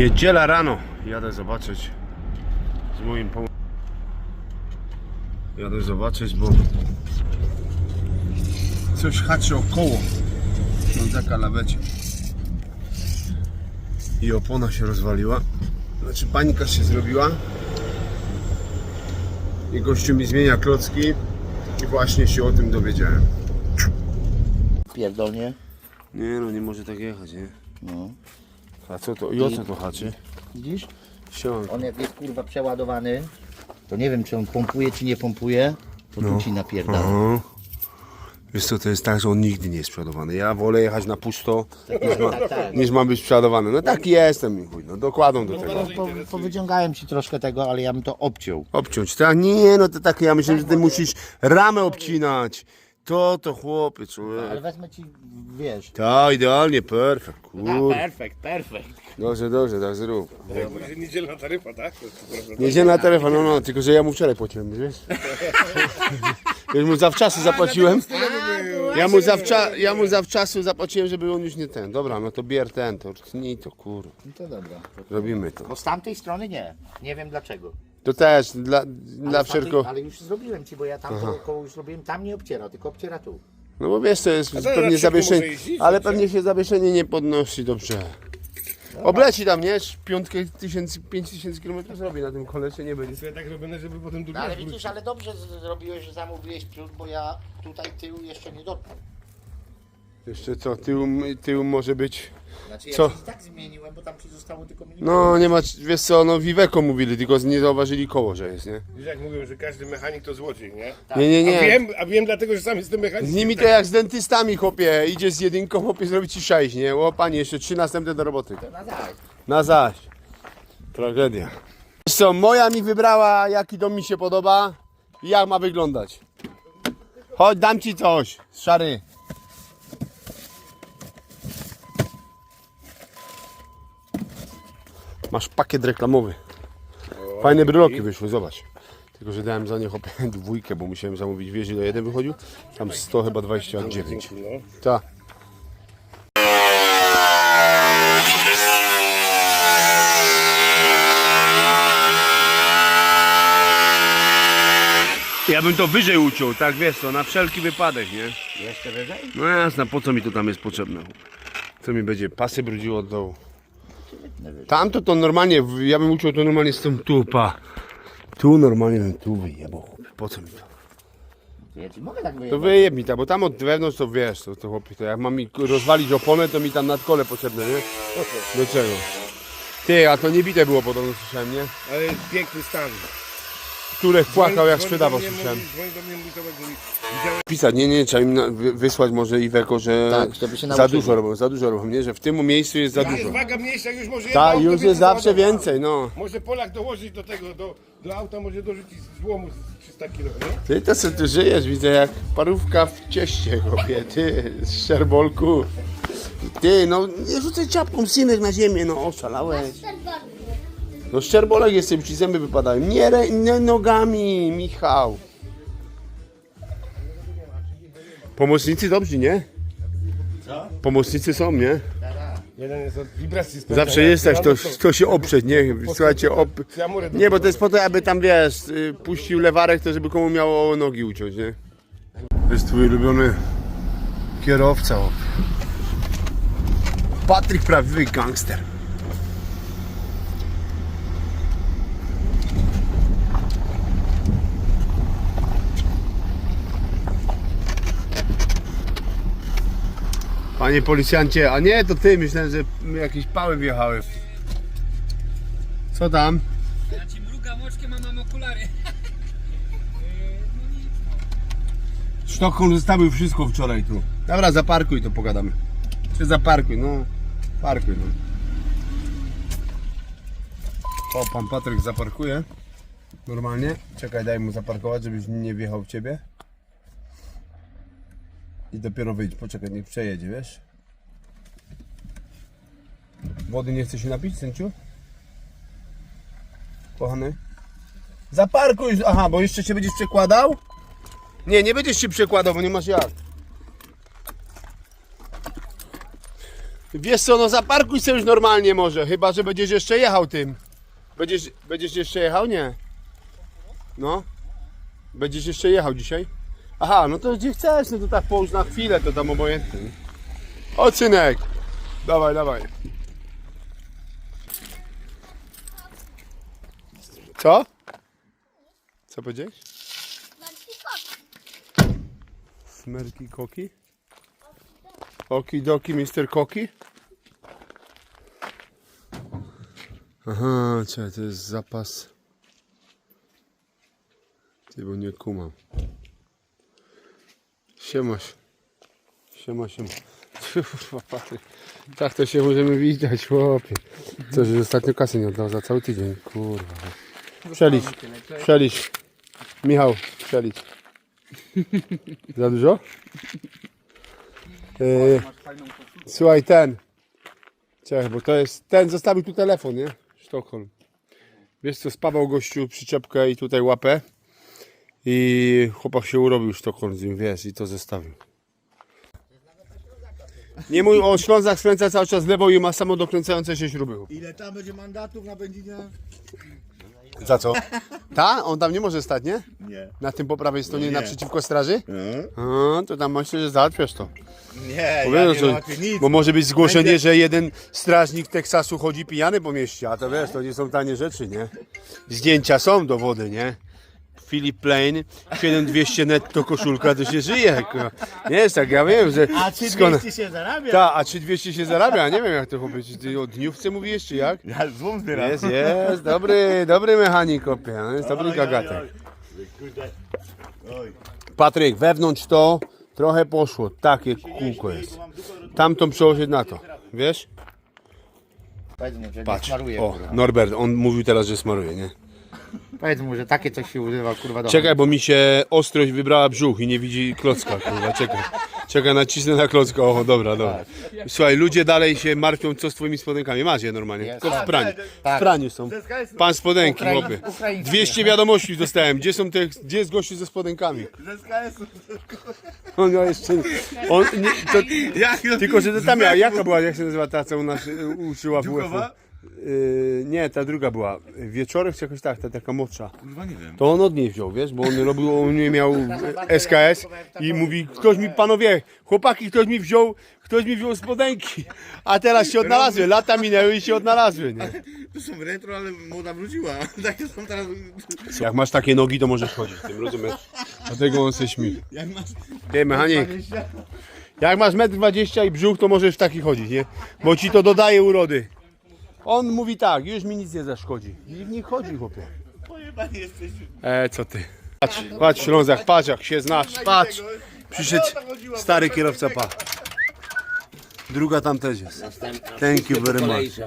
Niedziela rano. Jadę zobaczyć z moim pom... Jadę zobaczyć, bo coś haczy około ślązaka lawecie. I opona się rozwaliła. Znaczy panika się zrobiła. I gościu mi zmienia klocki. I właśnie się o tym dowiedziałem. Pierdolnie. Nie no, nie może tak jechać, nie? No. A co to? I o co to haczy? Widzisz? Siemanko. On jak jest kurwa przeładowany, to nie wiem czy on pompuje czy nie pompuje, to tu ci napierdala. Aha. Wiesz co, to jest tak, że on nigdy nie jest przodowany. Ja wolę jechać na pusto, niż ma, Tak, tak. niż ma być przodowany. No taki jestem, chuj, no dokładą do tego. Po, powyciągałem ci troszkę tego, ale ja bym to obciął. Obciąć, tak? Nie, no to takie, ja myślę, że ty musisz ramę obcinać. To, to chłopie, Ale człowiek. wezmę ci, wiesz. Tak, idealnie, perfekt, kur. Perfekt, perfekt. Dobrze, dobrze, tak zrób. Niedzielna taryfa, tak? Niedzielna taryfa, no no, tylko że ja mu wczoraj płaciłem, wiesz? Już mu zawczasu zapłaciłem. Ja mu, zawcza, ja mu zawczasu zapłaciłem, żeby on już nie ten. Dobra, no to bier ten, to tnij to kur. No to dobra. Robimy to. Bo z tamtej strony nie. Nie wiem dlaczego. To też dla, Ale, dla wszelko. ale już zrobiłem ci, bo ja tam koło już zrobiłem, tam nie obciera, tylko obciera tu. No bo wiesz, to jest to na pewnie szybko zawieszenie. może jeździć, Ale pewnie się zawieszenie nie podnosi dobrze. Obleci tam, nie? Piątkę tysięcy, pięć tysięcy kilometrów zrobi na tym kolesie, nie będzie. To ja tak robione, żeby potem tu No ale widzisz, ale dobrze z- zrobiłeś, że zamówiłeś przód, bo ja tutaj tył jeszcze nie dotknął. Jeszcze co, tył, tył może być. Znaczy ja Co? ci tak zmieniłem, bo tam ci zostało tylko minimum. No nie ma, wiesz co, no Viveco mówili, tylko nie zauważyli koło, że jest, nie? Wiesz jak mówią, że każdy mechanik to złodziej, nie? Nie, nie, A nie. wiem, a wiem dlatego, że sam jestem mechanikiem. Z nimi to jak z dentystami, chłopie. Idzie z jedynką, chłopie, zrobi ci sześć, nie? O panie, jeszcze trzy następne do roboty. To na zaś. Na zaś. Tragedia. Wiesz co, moja mi wybrała, jaki dom mi się podoba i jak ma wyglądać. Chodź, dam ci coś, szary. Masz pakiet reklamowy. Fajne bryloki wyszły, zobacz. Tylko, że dałem za nie chłopie dwójkę, bo musiałem zamówić, wiesz ile jeden wychodził? Tam 100 chyba 29. No. Tak. Ja bym to wyżej uciął, tak wiesz co, na wszelki wypadek, nie? Jeszcze wyżej? No jasne, po co mi to tam jest potrzebne? Co mi będzie pasy brudziło od dołu? Tamto to normalnie, ja bym uciął to normalnie z tą tu, pa. Tu normalnie bym tu wyjebał, chłopie. po co mi to? Ja ci mogę tak To wyjechać. wyjeb mi tak, bo tam od wewnątrz to wiesz, to, to chłopie, to jak mam mi rozwalić oponę, to mi tam nadkole potrzebne, nie? Do czego? Ty, a to nie bite było podobno, słyszałem, nie? Ale piękny stan. Turek płakał jak sprzedawał, słyszałem. mówi- Dzwoni do mnie, mówi Tomek, mówi, widziałem Pisać, nie, nie, trzeba im na, wy- wysłać może Iweko, że Tak, żeby się za nauczyli. dużo robią, za dużo robią, nie? Że w tym miejscu jest za A jest dużo. waga mniejsza, już może Tak, auto już więcej jest zawsze załadowało. więcej, no. Może Polak dołożyć do tego, do, do auta może dorzucić złomu z 300 kg, nie? Ty to co ty żyjesz, widzę jak parówka w cieście, chłopie, ty, z szerbolku. Ty, no nie rzucaj czapką synek na ziemię, no oszalałeś. No szczerbolek jestem, ci zęby wypadają. Nie, rę- nie nogami, Michał. Pomocnicy dobrzy, nie? Co? Pomocnicy są, nie? Jeden jest od wibracji Zawsze jak jest coś, to, to- się oprzeć, nie? Słuchajcie, op... Nie, bo to jest po to, aby tam, wiesz, y, puścił lewarek, to żeby komu miało nogi uciąć, nie? To jest twój ulubiony kierowca. Patryk, prawdziwy gangster. Panie policjancie, a nie, to ty, myślałem, że jakieś pały wjechały. Co tam? Ja ci mrugam oczkiem, a mam okulary. Sztokholm zostawił wszystko wczoraj tu. Dobra, zaparkuj to pogadamy. Czy zaparkuj, no. Parkuj, no. O, pan Patryk zaparkuje. Normalnie. Czekaj, daj mu zaparkować, żebyś nie wjechał w ciebie. I dopiero wyjdź. Poczekaj, niech przejedzie, wiesz? Wody nie chce się napić, Sęciu? Kochany? Zaparkuj! Aha, bo jeszcze się będziesz przekładał? Nie, nie będziesz się przekładał, bo nie masz jak. Wiesz co, no zaparkuj sobie już normalnie może, chyba że będziesz jeszcze jechał tym. Będziesz, będziesz jeszcze jechał? Nie. No. Będziesz jeszcze jechał dzisiaj? Aha, no to gdzie chcesz, no to tak połóż na chwilę, to tam obojętnie. nie? O synek! Dawaj, dawaj. Co? Co powiedziałeś? Smerki koki? Oki doki, Mr. Koki? Aha, czekaj, to jest zapas. Ty, bo nie kumam. Siemasz. Siema, siema. Tak to się możemy witać, chłopie. Co, że ostatnio kasy nie oddał za cały tydzień, kurwa. Przelicz, przelicz. Michał, przelicz. Za dużo? Yy, słuchaj, ten. Bo to jest. Ten zostawił tu telefon, nie? Sztokholm. Wiesz co, spawał gościu przyczepkę i tutaj łapę. I chłopak się urobił Sztokholm z nim, wiesz, i to zostawił. Nie mój o Ślązach skręca cały czas lewo i ma samo dokręcające się śruby. Ile tam będzie mandatów na benzinie? Za co? Ta? On tam nie może stać, nie? Nie. Na tym po prawej stronie nie. naprzeciwko straży? No. A, to tam myślę, że załatwiasz to. Nie, Bo, ja wiesz, nie że, nic. bo może być zgłoszenie, że jeden strażnik Teksasu chodzi pijany po mieście, a to wiesz, to nie są tanie rzeczy, nie? Zdjęcia są dowody, nie? Philip Plain, 7200 netto koszulka, to się żyje. kurwa. Nie jest tak, ja wiem, że... A czy skąd- 200 się zarabia? Ta, a 3200 się zarabia, nie wiem jak to chłopiec, ty o dniówce mówisz, czy jak? Ja złom zbieram. Jest, jest, dobry, dobry mechanik, opie, no, jest dobry gagatek. oj. Kurde. Oj. Patryk, wewnątrz to trochę poszło, takie kółko jest. Tamtą przełożyć na to, wiesz? Patrz, smaruje, o. Norbert, on mówił teraz, że smaruje, nie? Powiedz mu, że takie coś się używa, kurwa, do Czekaj, bo mi się ostrość wybrała brzuch i nie widzi klocka, kurwa, czekaj. Czekaj, nacisnę na klocka, o, dobra, dobra. Słuchaj, ludzie dalej się martwią, co z twoimi spodenkami. Masz je normalnie, tylko w praniu. W Tak. praniu są. Pan spodenki, chłopie. Ukraińskie. 200 wiadomości dostałem, gdzie są te, gdzie jest gościu ze spodenkami? Ze SKS-u. On miał jeszcze, on, nie, to, Tylko, że to tam miała, jaka była, jak się nazywa ta, co u nas y, uczyła w Dziukowa? UF-u? Yy, nie, ta druga była. Wieczorek czy jakoś tak, ta taka młodsza. Kurwa nie wiem. To on od niej wziął, wiesz, bo on robił, on nie miał SKS i mówi, ktoś mi, panowie, chłopaki, ktoś mi wziął, ktoś mi wziął spodenki, a teraz się odnalazły, lata minęły i się odnalazły, nie? To są retro, ale moda wróciła. Takie są teraz... Jak masz takie nogi, to możesz chodzić tym, rozumiesz? Dlatego on se śmi. Jak masz... Ty, mechanik, jak masz 1,20 m i brzuch, to możesz w taki chodzić, nie? Bo ci to dodaje urody. On mówi tak, już mi nic nie zaszkodzi. I nie chodzi, chłopie. Pojebany jesteś. E, co ty? Patrz, patrz Ślązak, patrz jak się znasz, patrz. Przyszedł stary kierowca, pa. Druga tam też jest. Thank you very much.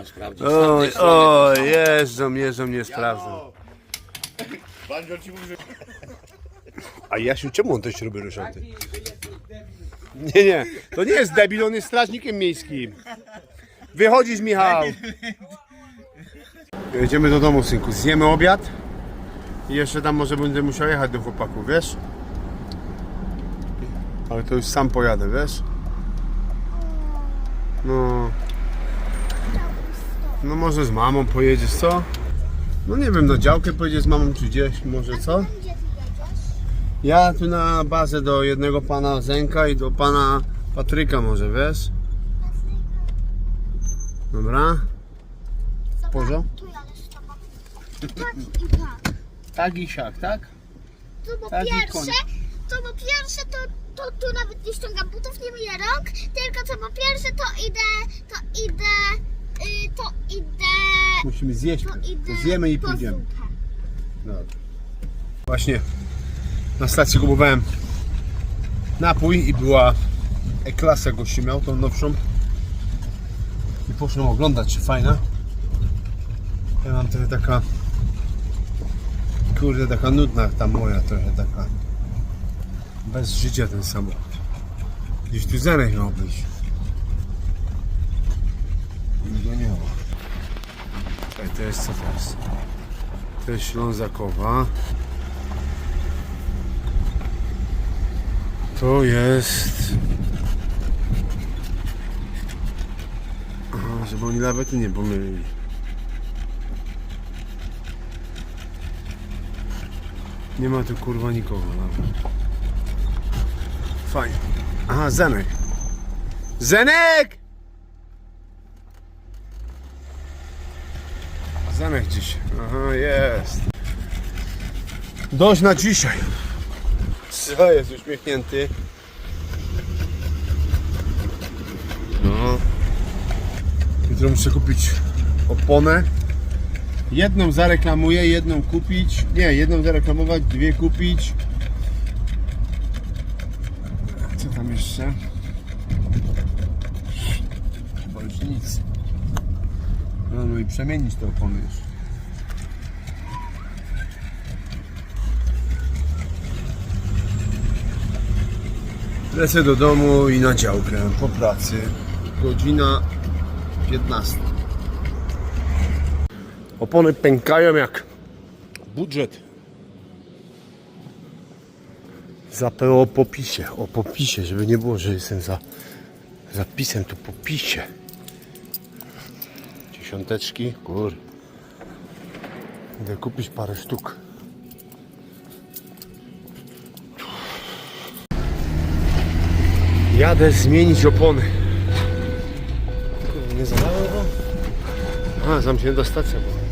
Oj, oj, jeżdżą, jeżdżą, nie sprawdzą. Bandzior ci mówi, że... A Jasiu, czemu on te śruby ruszał, ty? Nie, nie, to nie jest debil, on jest strażnikiem miejskim. Wychodzisz, Michał. Jedziemy do domu, synku, zjemy obiad i jeszcze tam może będę musiał jechać do chłopaków, wiesz? Ale to już sam pojadę, wiesz? No... No może z mamą pojedziesz, co? No nie wiem, na działkę pojedziesz z mamą czy gdzieś, może co? Ja tu na bazę do jednego pana Zenka i do pana Patryka może, wiesz? Dobra? Porzo? Tu jadę z tobą. Tak i tak. Tak i siak, tak? To po Tak i pierwsze, koń. to po pierwsze to, to tu nawet nie ściągam butów, nie myję rąk, tylko co po pierwsze to idę, to idę, y, to idę, Musimy zjeść, to idę zjemy i po pójdziemy. zupę. Dobra. Właśnie na stacji kupowałem napój i była E-klasa gości miał tą nowszą. I poszłem oglądać, czy fajna. Ja mam trochę taka kurde, taka nudna ta moja trochę taka bez życia ten samochód. Gdzieś tu Zenek miał być. I go nie ma. Czekaj, to jest co to jest? To jest Ślązakowa. To jest... Żeby oni lawety nie pomylili. Nie ma tu kurwa nikogo nawet. Fajnie. Aha, Zenek. Zenek! Zenek gdzieś. Aha, jest. Dość na dzisiaj. Co jest uśmiechnięty? No. Jutro muszę kupić oponę. Jedną zareklamuję, jedną kupić. Nie, jedną zareklamować, dwie kupić. Co tam jeszcze? Chyba już nic. No, no i przemienić te opony już. Lecę do domu i na działkę po pracy. Godzina 15. Opony pękają jak budżet. Za PO popisie, o popisie, żeby nie było, że jestem za zapisem, to popisie. Dziesiąteczki, kur. Idę kupić parę sztuk. Jadę zmienić opony. Nie zalałem go? A, zamknięta stacja była.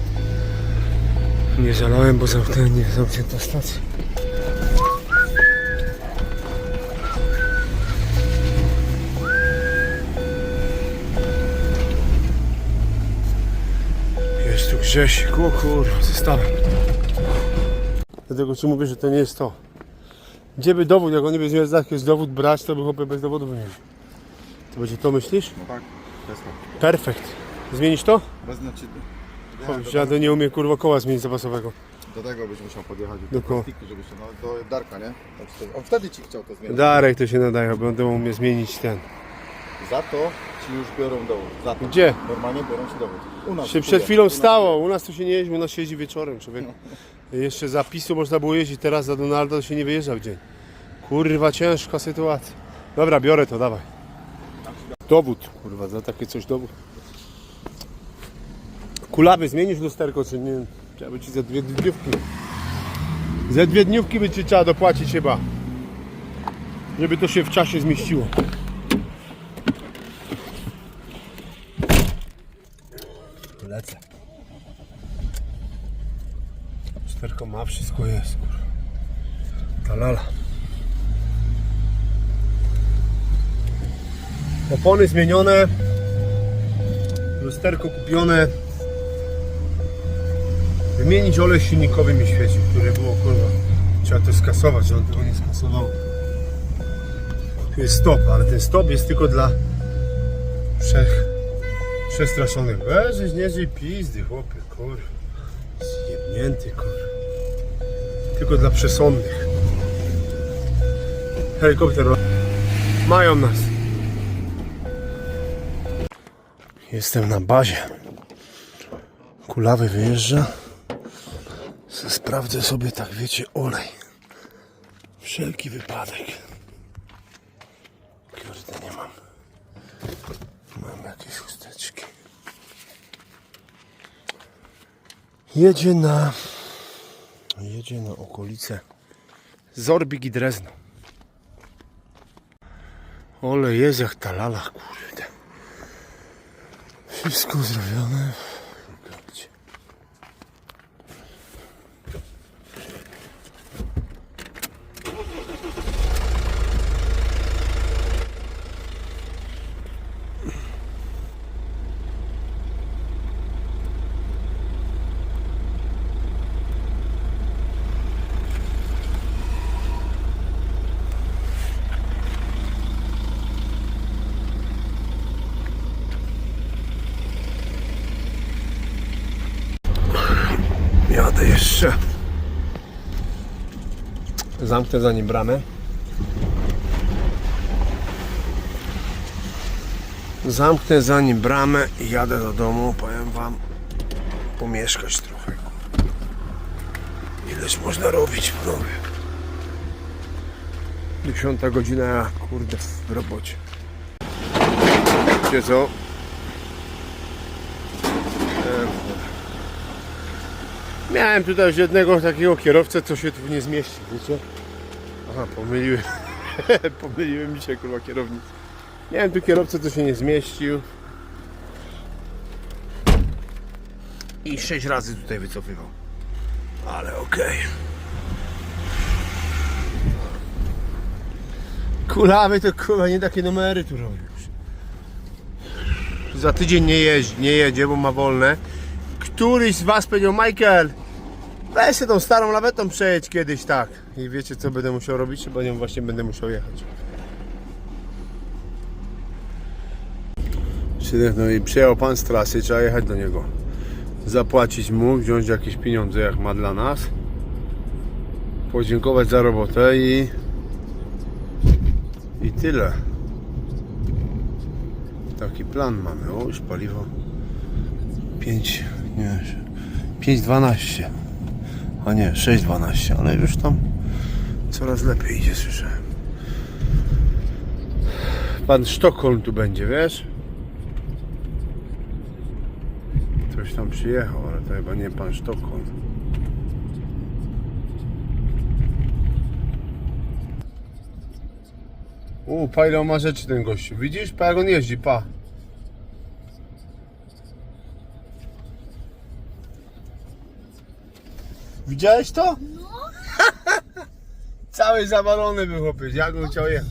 Nie zalałem, bo zamknę, nie, zamknięta stacja. Jest tu Grzesik, o kurwa, zestawem. Dlatego ci mówię, że to nie jest to. Gdzie by dowód, jak on nie będzie miał jakiś dowód brać, to by chłopie bez dowodu mieli. To będzie to myślisz? No tak, to jest to. Perfekt. Zmienić to? Bez znaczy, Chodź, ja to nie umiem kurwa koła zmienić zapasowego. do tego byś musiał podjechać Do do kogo? plastiki, żebyś to, no, do Darka, nie? On wtedy ci chciał to zmienić. Darek to się nadaje, bo on umie zmienić ten. Za to ci już biorą dowód. Za to. Gdzie? Normalnie biorą ci dowód. U nas. Się przed chwilą stało, u nas tu się nie jeździ, u nas się jeździ wieczorem, człowiek. Jeszcze zapisu można było jeździć, teraz za Donalda to się nie wyjeżdża w dzień. Kurwa, ciężka sytuacja. Dobra, biorę to, dawaj. Dowód, kurwa, za takie coś dowód. Kulawy, zmienisz lusterko, czy nie? Trzeba by ci za dwie dniówki. Za dwie dniówki by ci trzeba dopłacić chyba. Żeby to się w czasie zmieściło. Lecę. Lusterko ma, wszystko jest. kurwa. Ta lala. Opony zmienione. Lusterko kupione. Wymienić olej silnikowy mi świecił, który było kurwa. Trzeba to skasować, on tego nie skasował. Tu jest stop, ale ten stop jest tylko dla wszech przestraszonych. Weź, nie żyj pizdy, chłopie, kurwa. Zjebnięty, kurwa. Tylko dla przesądnych. Helikopter mają nas. Jestem na bazie. Kulawy wyjeżdża. Sprawdzę sobie, tak wiecie, olej. Wszelki wypadek. Kurde, nie mam. Mam jakieś chusteczki. Jedzie na... Jedzie na okolice Zorbik i Drezno. Ole, jest jak ta lala, kurde. Wszystko zrobione. Zamknę za nim bramę. Zamknę za nim bramę i jadę do domu. Powiem wam, pomieszkać trochę. Ileż można robić, panowie. Dziesiąta godzina, kurde w robocie. Wiecie co? Miałem tutaj już jednego takiego kierowcę, co się tu nie zmieści, wiecie? Aha, pomyliłem. pomyliłem mi się kurwa kierownicę. Miałem tu kierowcę, co się nie zmieścił. I sześć razy tutaj wycofywał. Ale okej. Kulawy to kurwa nie takie numery tu robią. Za tydzień nie jeździ, nie jedzie, bo ma wolne. Któryś z was powiedział, Michael, weź się tą starą lawetą przejedź kiedyś, tak. I wiecie co będę musiał robić? Chyba nią właśnie będę musiał jechać. No i przyjechał pan z trasy, trzeba jechać do niego. Zapłacić mu, wziąć jakieś pieniądze jak ma dla nas. Podziękować za robotę i... I tyle. Taki plan mamy. O, już paliwo. 5, nie, 5,12. A nie, 6,12, ale już tam coraz lepiej idzie, słyszałem. Pan Sztokholm tu będzie, wiesz? Ktoś tam przyjechał, ale to chyba nie pan Sztokholm. U, pa ile ma rzeczy ten gościu. Widzisz? Pa jak on jeździ, pa. Widziałeś to? No. Cały zawalony był chłopiec, jak on chciał jechać.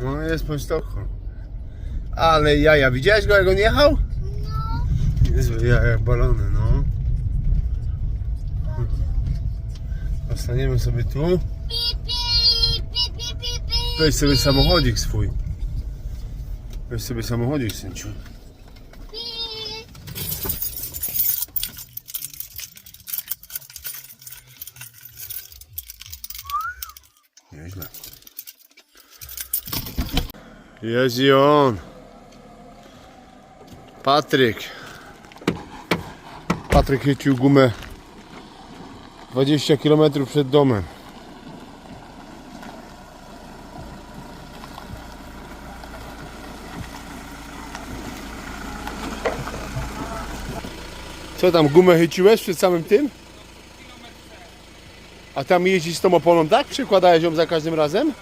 No jest pan Sztokholm. Ale jaja, widziałeś go jak on jechał? No. Jezu, ja jak balony, no. Zostaniemy sobie tu. Pip, pip, pip, pip, pip, pip. Weź sobie samochodzik swój. Weź sobie samochodzik, synciu. Jest i on. Patryk. Patryk chycił gumę 20 km przed domem. Co tam, gumę chyciłeś przed samym tym? A tam jeździć z tą oponą, tak? Przykładałeś ją za każdym razem?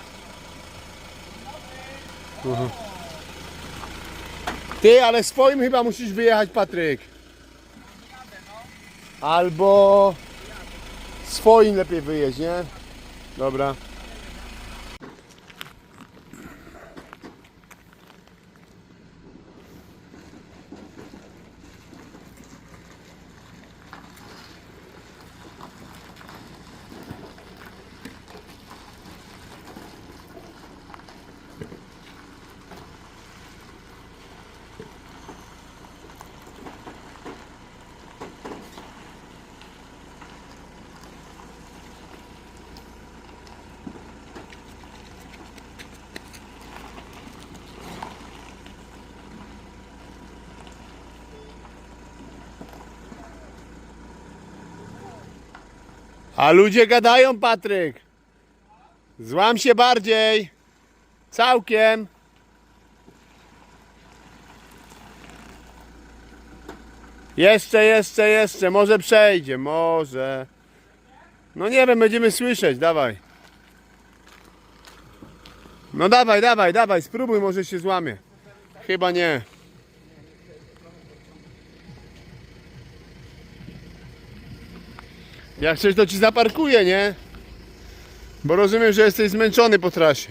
Mhm. Ty, ale swoim chyba musisz wyjechać, Patryk. Albo swoim lepiej wyjeźdź, nie? Dobra. A ludzie gadają, Patryk. Złam się bardziej. Całkiem. Jeszcze, jeszcze, jeszcze. Może przejdzie, może. No nie wiem, będziemy słyszeć. Dawaj. No dawaj, dawaj, dawaj. Spróbuj, może się złamie. Chyba nie. Jak coś to ci zaparkuje, nie? Bo rozumiem, że jesteś zmęczony po trasie.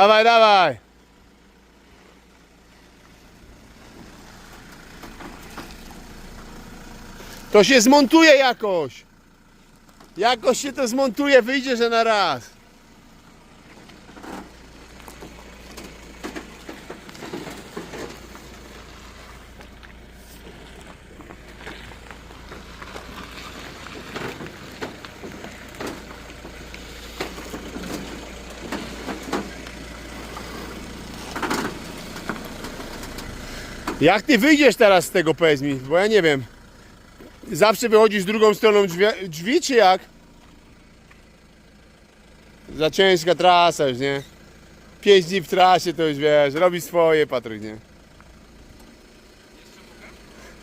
Dawaj, dawaj. To się zmontuje jakoś. Jakoś się to zmontuje, wyjdzie, że na raz. Jak ty wyjdziesz teraz z tego, powiedz mi, bo ja nie wiem. Zawsze wychodzisz drugą stroną drzwi, drzwi czy jak? Za ciężka trasa już, nie? Pięć dni w trasie to już wiesz, robi swoje, Patryk, nie?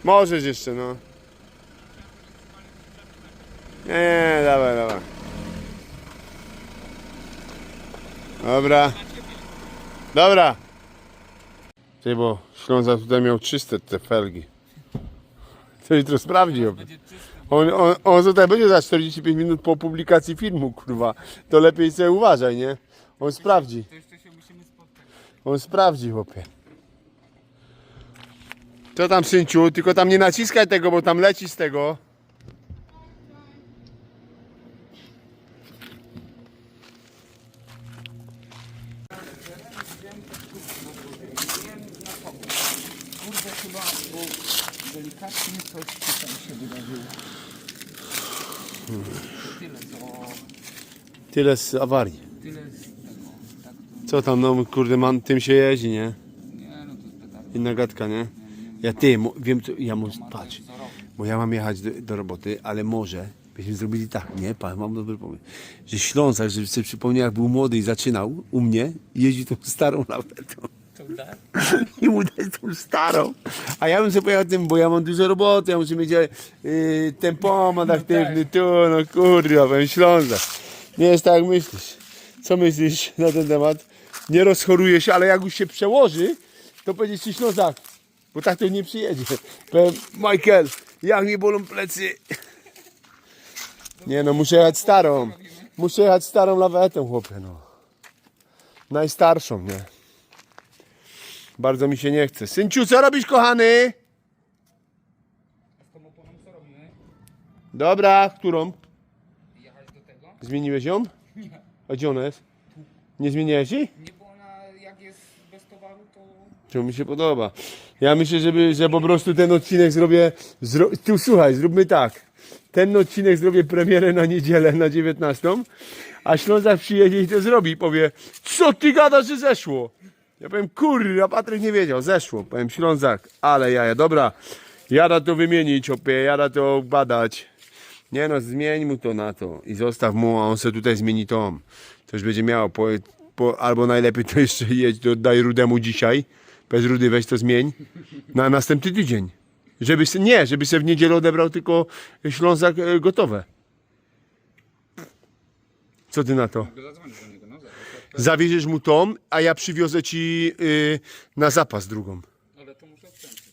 Możesz jeszcze, no. Nie, nie, dawaj, dawaj. Dobra. Dobra. Ty, bo Ślązak tutaj miał czyste te felgi. To jutro sprawdzi. On, on, on tutaj będzie za 45 minut po publikacji filmu, kurwa. To lepiej sobie uważaj, nie? On sprawdzi. On sprawdzi, chłopie. Co tam, synciu? Tylko tam nie naciskaj tego, bo tam leci z tego. Coś tutaj się wydarzyło. Tyle co, Tyle z awarii. tyle z tego, tak to, Co tam, no kurde, man, tym się jeździ, nie? Inna gadka, nie? Ja ty, mo, wiem co, ja może, patrz, bo ja mam jechać do, do roboty, ale może byśmy zrobili tak, nie? Pan, mam dobry pomysł, że Ślązak, żeby sobie przypomniał, jak był młody i zaczynał u mnie, jeździ tą starą lawetą. I mu dać tą starą. A ja bym sobie pojechał tym, bo ja mam dużo roboty, ja muszę mieć yy, tempomat aktywny, tu, no kurwa, powiem Ślązak. Nie jest tak jak myślisz. Co myślisz na ten temat? Nie rozchoruje się, ale jak już się przełoży, to będzie ci Ślązak. Bo tak to nie przyjedzie. Powiem, Michael, jak mi bolą plecy. Nie no, muszę jechać starą. Muszę jechać starą lawetą, chłopie, no. Najstarszą, nie? Bardzo mi się nie chce. Synciu, co robisz, kochany? Dobra, którą? Zmieniłeś ją? Nie. A gdzie ona jest? Nie zmieniałeś jej? Nie, bo ona jak jest bez towaru, to To mi się podoba. Ja myślę, żeby, że po prostu ten odcinek zrobię. Zro... Tu słuchaj, zróbmy tak. Ten odcinek zrobię premierę na niedzielę na 19, a Ślązak przyjedzie i to zrobi powie, co ty gadasz, że zeszło? Ja powiem, kurwa, Patryk nie wiedział, zeszło. Powiem, Ślązak, ale jaja, dobra, jada to wymienić, opie, jada to badać. Nie no, zmień mu to na to i zostaw mu, a on sobie tutaj zmieni. To już będzie miało, po, po, albo najlepiej to jeszcze jedź, to daj Rudemu dzisiaj. Bez Rudy weź to zmień na następny tydzień. Żeby, se- nie, żeby sobie w niedzielę odebrał tylko Ślązak e, gotowe. Co ty na to? mogę zadzwonić do niego. Zawieziesz mu tą, a ja przywiozę ci y, na zapas drugą. Ale to muszę odkręcić.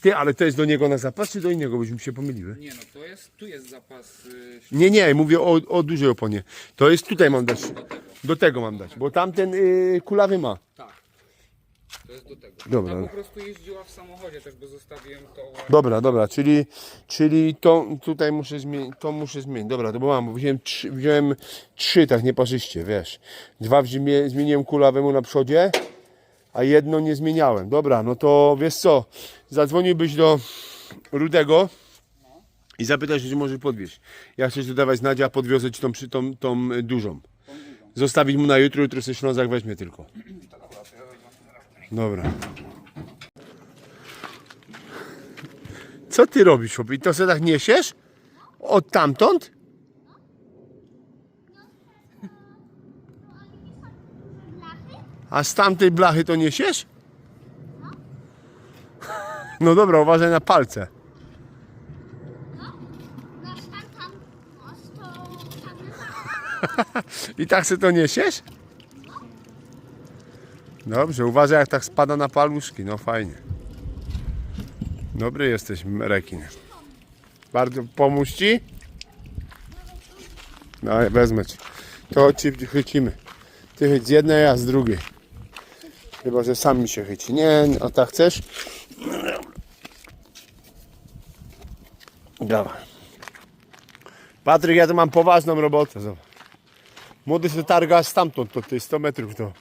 Ty, ale to jest do niego na zapas, czy do innego, byśmy się pomyliły? Nie no, to jest, tu jest zapas y, Nie, nie, mówię o, o dużej oponie. To jest tutaj mam dać. Do tego mam dać, bo tamten y, kulawy ma. Tak. To jest do tego. Dobra. Ta po prostu jeździła w samochodzie też, bo zostawiłem to. Dobra, dobra, czyli, czyli to tutaj muszę zmienić, to muszę zmienić. Dobra, to bo mam, bo wziąłem trzy, wziąłem trzy tak nieparzyście, wiesz. Dwa wzię- zmieniłem kulawemu na przodzie, a jedno nie zmieniałem. Dobra, no to wiesz co, zadzwoniłbyś do Rudego i zapytać, czy może podwieźć. Ja chcę ci dawać znać, a podwiozę ci tą, przy- tą, tą y, dużą. Zostawić mu na jutro, jutro sobie Ślązak weźmie tylko. Dobra. Co ty robisz, chłopie? I to sobie tak niesiesz? Od tamtąd? A z tamtej blachy to niesiesz? No dobra, uważaj na palce. To tam I tak sobie to niesiesz? Dobrze, uważaj jak tak spada na paluszki, no fajnie. Dobry jesteś, rekin. Bardzo pomóż ci? No, wezmę ci. To ci chwycimy. Ty chyć z jednej, a z drugiej. Chyba, że sam mi się chyci. Nie, a tak chcesz? Dawaj. Patryk, ja tu mam poważną robotę. Zobacz. Młody się targa stamtąd, to ty 100 metrów to.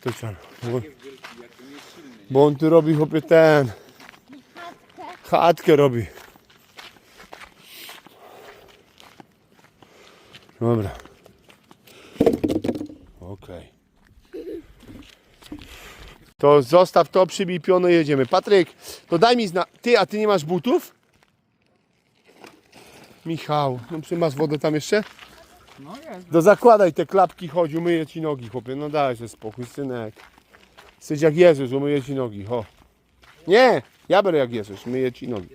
Trzeba. Bo, bo on tu robi chłopie ten. Chatkę robi. Dobra. Okej. To zostaw to, przybij piono jedziemy. Patryk, to daj mi zna... Ty, a ty nie masz butów? Michał, no masz wodę tam jeszcze? No jest. To zakładaj te klapki, chodź, umyję ci nogi, chłopie. No daj się spokój, synek. Jesteś jak Jezus, umyję ci nogi, ho. Nie, ja będę jak Jezus, myję ci nogi.